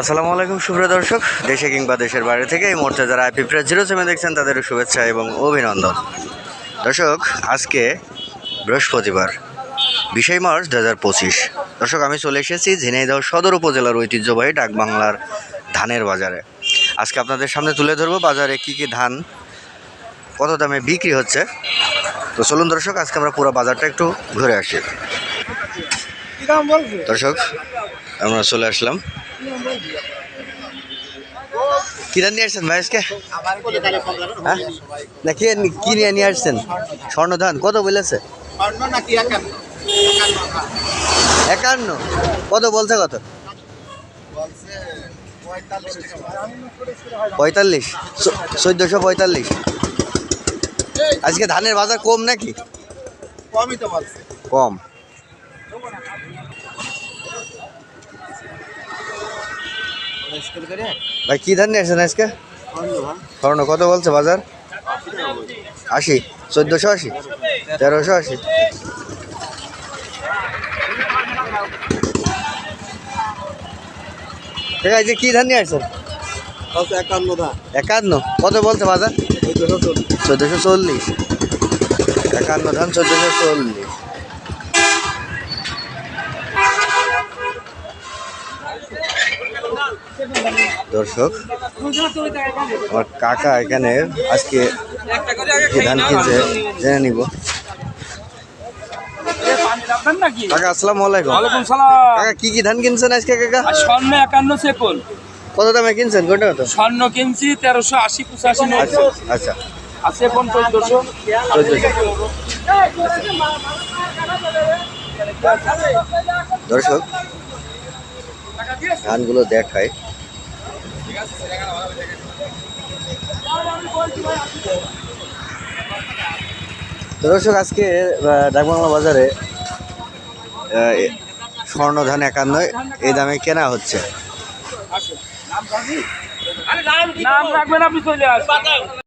আসসালামু আলাইকুম সুপ্রিয় দর্শক। দেশে কিংবা দেশের বাইরে থেকে এই মুহূর্তে যারা আইপি প্রেস জিরো সেভেন দেখছেন তাদের শুভেচ্ছা এবং অভিনন্দন। দর্শক আজকে বৃহস্পতিবার বিশে মার্চ দু হাজার পঁচিশ। দর্শক আমি চলে এসেছি ঝিনাইদহ সদর উপজেলার ঐতিহ্যবাহী ডাকবাংলার ধানের বাজারে। আজকে আপনাদের সামনে তুলে ধরবো বাজারে কী কী ধান কত দামে বিক্রি হচ্ছে। তো চলুন দর্শক আজকে আমরা পুরো বাজারটা একটু ঘুরে আসি। দর্শক আমরা চলে আসলাম। কি ধান নিয়ে আসছেন ভাই আজকে হ্যাঁ? না কি কি নিয়ে নিয়ে আসছেন? স্বর্ণ ধান কত বলেছে? একান্ন। কত বলছে কত? পঁয়তাল্লিশ। চোদ্দোশো পঁয়তাল্লিশ। আজকে ধানের বাজার কম নাকি? কমই তো কম। ভাই কি ধান নিয়ে আসছেন আজকে? স্বর্ণ কত বলছে বাজার? আশি চোদ্দোশো আশি তেরোশো আশি। ঠিক আছে কি ধান নিয়ে আসছেন? একান্ন একান্ন কত বলছে বাজার? চোদ্দোশো চল্লিশ। একান্ন ধান চোদ্দোশো চল্লিশ। দর্শক আমার কাকা এখানে আজকে ধান কিনছে জেনে নিব। কাকা আসসালামু আলাইকুম। কাকা কি কি ধান কিনছেন আজকে কাকা? স্বর্ণ একান্ন সেকল কত দামে কিনছেন? কোনটা কত? স্বর্ণ কিনছি তেরোশো আশি পঁচাশি আচ্ছা আচ্ছা। আছে এখন চোদ্দশো? দর্শক ধানগুলো দেখায় দর্শক আজকে ডাকবাংলা বাজারে স্বর্ণ ধান একান্ন এই দামে কেনা হচ্ছে। নাম রাখবেন? আপনি চলে আসবেন